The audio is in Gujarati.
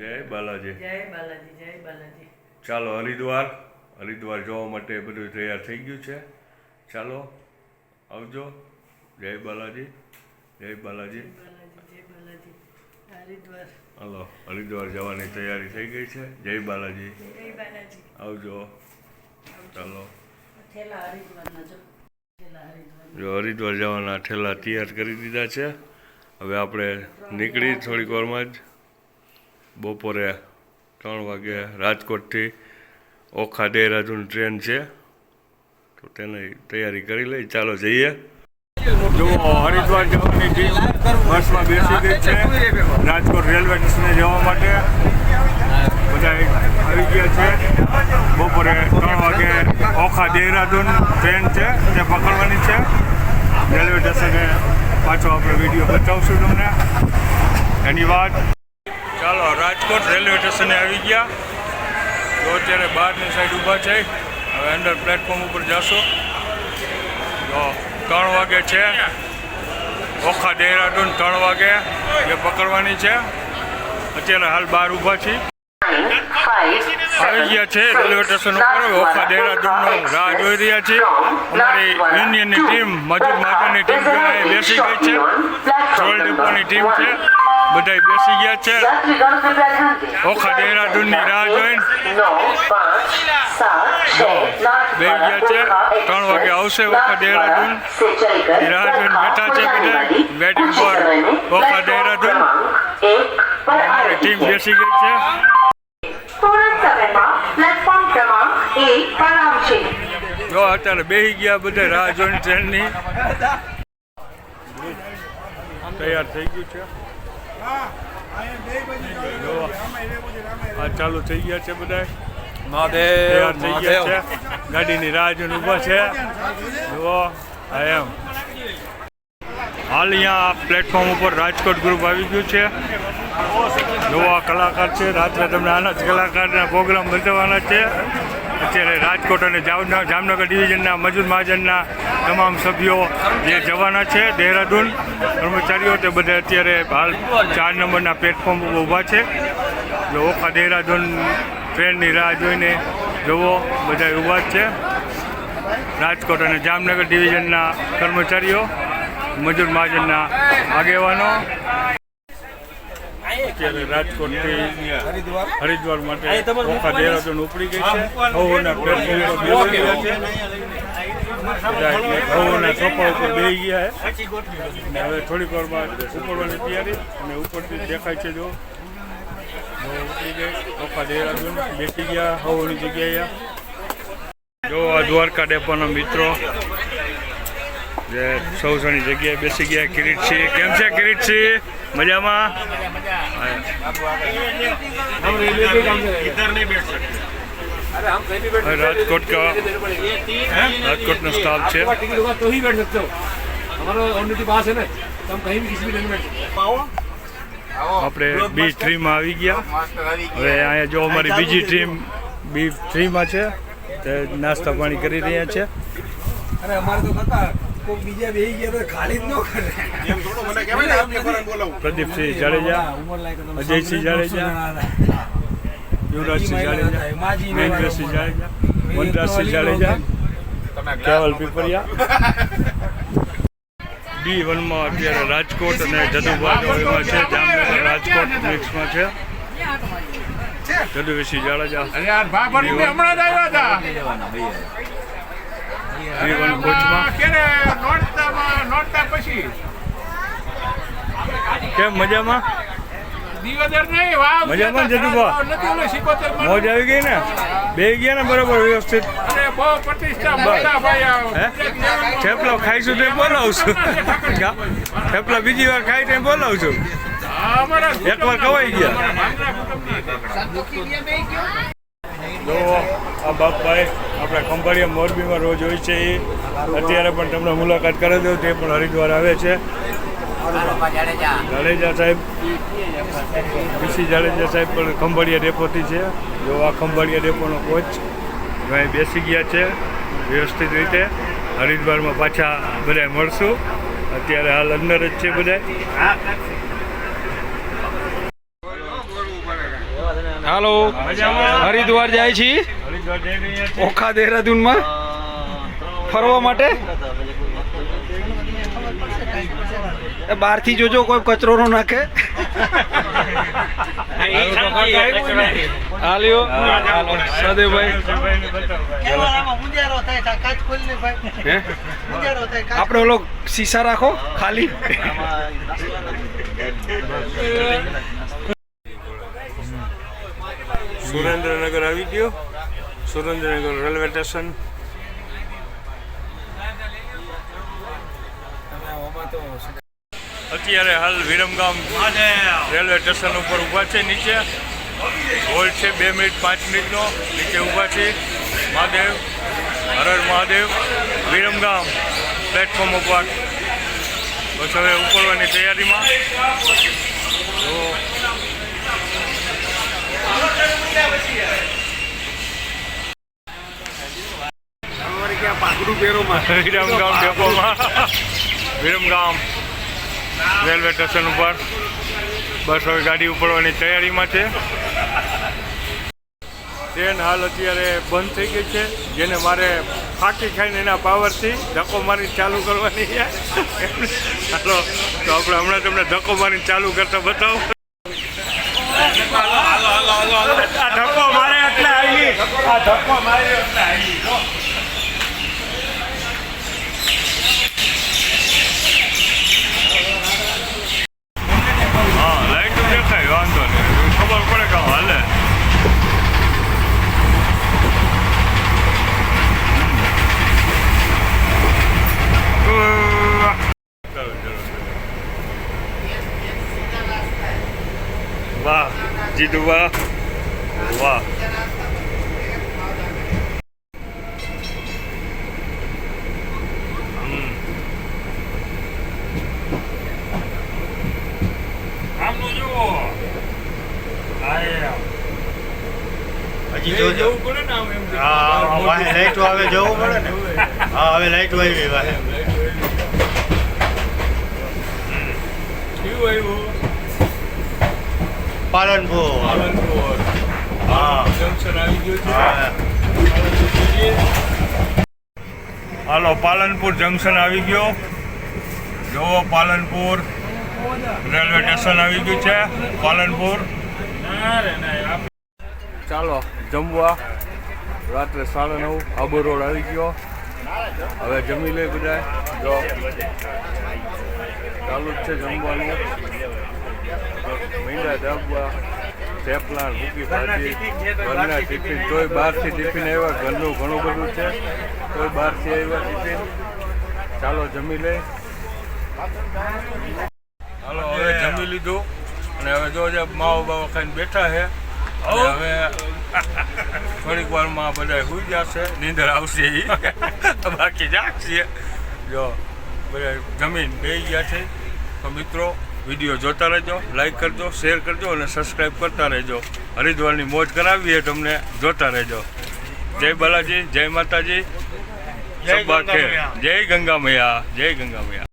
જય બાલાજી. જય બાલાજી જય બાલાજી. ચાલો હરિદ્વાર. હરિદ્વાર જવા માટે બધું તૈયાર થઈ ગયું છે. ચાલો આવજો. જય બાલાજી જય બાલાજી. હલો હરિદ્વાર જવાની તૈયારી થઈ ગઈ છે. જય બાલાજી. આવજો. ચાલો. જો હરિદ્વાર જવાના ઠેલા તૈયાર કરી દીધા છે. હવે આપણે નીકળી થોડીક વારમાં જ. બપોરે ત્રણ વાગે રાજકોટથી ઓખા દેહરાદૂન ટ્રેન છે. તો તેની તૈયારી કરી લઈ, ચાલો જઈએ. જુઓ, હરિદ્વાર બસમાં બેસી ગઈ છે. રાજકોટ રેલવે સ્ટેશને જવા માટે બધા આવી ગયા છે. બપોરે ત્રણ વાગે ઓખા દેહરાદૂન ટ્રેન છે, તે પકડવાની છે. રેલવે સ્ટેશને પાછો આપણે વીડિયો બતાવશું તમને. એની વાત ચાલો રાજકોટ રેલવે સ્ટેશને આવી ગયા. તો અત્યારે બહારની સાઈડ ઊભા છે. હવે અંદર પ્લેટફોર્મ ઉપર જશો. તો ત્રણ વાગે છે. ઓખા દેહરાદૂન ત્રણ વાગે એ પકડવાની છે. અત્યારે હાલ બહાર ઊભા છીએ. આવી ગયા છે રેલવે સ્ટેશન ઉપર. ઓખા દેહરાદૂનનો રાહ જોઈ રહ્યા છે અમારી યુનિયનની ટીમ મજૂર માતાની ટીમ બેસી ગઈ છે. સોળ ડિપોની ટીમ છે. બધા બેસી ગયા છે. ઓખા દેહરાદૂનની રાહ જોઈને. બે ગયા છે. ત્રણ વાગે આવશે ઓખા દેહરાદૂન. રાહ જોઈને બેઠા છે બધા વેટિંગ પર ઓખા દેહરાદૂન. અમારી ટીમ બેસી ગઈ છે. જો અત્યારે બેસી ગયા બધા રાહ જોઈને ટ્રેનની તૈયાર થઈ ગયું છે. આ ચાલુ થઈ ગયા છે બધા તૈયાર થઈ ગયા છે. ગાડીની રાહ જોઈને ઊભા છે. જુઓ આ એમ. હાલ અહીંયા પ્લેટફોર્મ ઉપર રાજકોટ ગ્રુપ આવી ગયું છે. જુઓ કલાકાર છે. રાત્રે તમને આના જ કલાકારના પ્રોગ્રામ બતાવવાના છે. અત્યારે રાજકોટ અને જામનગર ડિવિઝનના, મજૂર મહાજનના તમામ સભ્યો જે જવાના છે, દહેરાદૂન કર્મચારીઓ તે બધા અત્યારે હાલ ચાર નંબરના પ્લેટફોર્મ ઊભા છે. ઓખા દહેરાદૂન ટ્રેનની રાહ જોઈને જવો બધા ઊભા છે. રાજકોટ અને જામનગર ડિવિઝનના કર્મચારીઓ, મજૂર મહાજનના આગેવાનો અત્યારે રાજકોટથી હરિદ્વાર. માટે ઓખા દેહરાદૂન ઉપડી ગઈ છે. હવોના પ્લેટફોર્મ છે. ઉપર બેસી ગયા છે. અને હવે થોડીક વારમાં ઉપડવાની તૈયારી અને ઉપરથી દેખાય છે જો. ઉપડી ગઈ. ઓખા દેહરાદૂન બેસી ગયા હવોની જગ્યાએ. જો આ દ્વારકા ડેપોના મિત્રો. જે સૌ જગ્યાએ બેસી ગયા. કિરીટસિંહ. કેમ છે કિરીટસિંહ? મજામાં? और राजकोट का राजकोट में स्टाफ છે टिकट होगा तो ही बैठ सकते हो हमारा ऑलरेडी पास है ना तो हम कहीं भी किसी भी ट्रेन में बैठ सकते हैं આપણે બી થ્રીમાં આવી ગયા હવે અહીંયા જો અમારી બીજી ટીમ બી થ્રીમાં છે તે નાસ્તા પાણી કરી રહ્યા છે अरे हमारे तो પ્રદીપસિંહ જાડેજા અજયસિંહ જાડેજા યુવરાજસિંહ જાડેજા મહેન્દ્રસિંહ જાડેજા જાડેજા બી વનમાં અત્યારે રાજકોટ અને જદુભાઈમાં છે જામનગર રાજકોટ મિક્સમાં છે. જદુવેશી જાડેજા. કોચમાં કેમ મજામાં? મજામાં મોજ આવી ગઈ ને? બે ગયા ને બરોબર વ્યવસ્થિત? થેપલા ખાઈશું તો બોલાવશું? થેપલા બીજી વાર ખાઈ તો બોલાવશું? એક વાર ખવાઈ ગયા. જો આ બાપભાઈ આપણા ખંભાળિયા મોરબીમાં રોજ હોય છે એ. અત્યારે પણ તમને મુલાકાત કરે દઉં તે પણ હરિદ્વાર આવે છે. જાડેજા સાહેબ. પીસી જાડેજા સાહેબ પણ ખંભાળિયા ડેપોથી છે. જો આ ખંભાળિયા ડેપોનો કોચ અહીં બેસી ગયા છે વ્યવસ્થિત રીતે. હરિદ્વારમાં પાછા બધા મળશું. અત્યારે હાલ અંદર જ છે બધા. હાલો. હરિદ્વાર જાય છીએ ઓખા દેહરાદૂનમાં? ફરવા માટે? એ બહારથી જોજો કોઈ કચરો નો નાખે. હાલ્યો. હાલો સદેવભાઈ. આપણે ઓલો શીશા રાખો ખાલી. સુરેન્દ્રનગર આવી ગયો? Surendranagar railway station. અત્યારે હાલ વિરમગામ રેલવે સ્ટેશન ઉપર ઊભા છે, નીચે. હોલ્ડ છે, બે મિનિટ, પાંચ મિનિટનો. નીચે ઊભા છે. મહાદેવ, હરર મહાદેવ, વિરમગામ પ્લેટફોર્મ ઉપર. બસ હવે ઉપરવાની તૈયારીમાં તો વિરમગામ ડેપોમાં. વિરમગામ રેલવે સ્ટેશન ઉપર બસ હવે ગાડી ઉપડવાની તૈયારીમાં છે. ટ્રેન હાલ અત્યારે બંધ થઈ ગઈ છે. જેને મારે ફાંકી ખાઈને એના પાવરથી ધક્કો મારી ચાલુ કરવાની છે. હાલો, તો આપણે હમણાં તમને ધક્કો મારીને ચાલુ કરતા બતાવો. ધક્કો મારે એટલે આવી ધક્કો મારે એટલે આવી જીતુ વાહ વાહ હમ. આમનું જુઓ આ હજી જોજો જવું પડે ને આમ એમ હા વાહે લાઈટો આવે જવું પડે ને હા હવે લાઈટો આવી વાહે કેવું આવ્યું પાલનપુર. પાલનપુર હા. જંકશન આવી ગયું છે હાલો, પાલનપુર જંકશન આવી ગયો. જુઓ પાલનપુર. રેલવે સ્ટેશન આવી ગયું છે, પાલનપુર. ચાલો, જમવા. રાત્રે સાડા નવ, આબુ રોડ આવી ગયો. હવે જમી લે બધા જો. ચાલુ જ છે જમવાનું. મીંડા ડાબવા થેપલા મૂકી ભાજી ઘરના ટિફિન. તોય બહારથી ટિફિન આવ્યા ઘરનું ઘણું બધું છે. તોય બહારથી આવ્યા ટિફિન. ચાલો જમી લે હાલો હવે જમી લીધું. અને હવે જો જે માવો બાવો ખાઈને બેઠા છે. હવે થોડીક વારમાં બધા સુઈ જશે. નીંદર આવશે એ બાકી જાગશે જો બધા જમીન બે ગયા છે. તો મિત્રો વીડિયો જોતા રહેજો લાઇક કરજો શેર કરજો અને સબસ્ક્રાઈબ કરતા રહેજો. હરિદ્વારની મોજ એ તમને જોતા રહેજો. જય બાલાજી જય માતાજી. જય ગંગા મૈયા જય ગંગા મૈયા.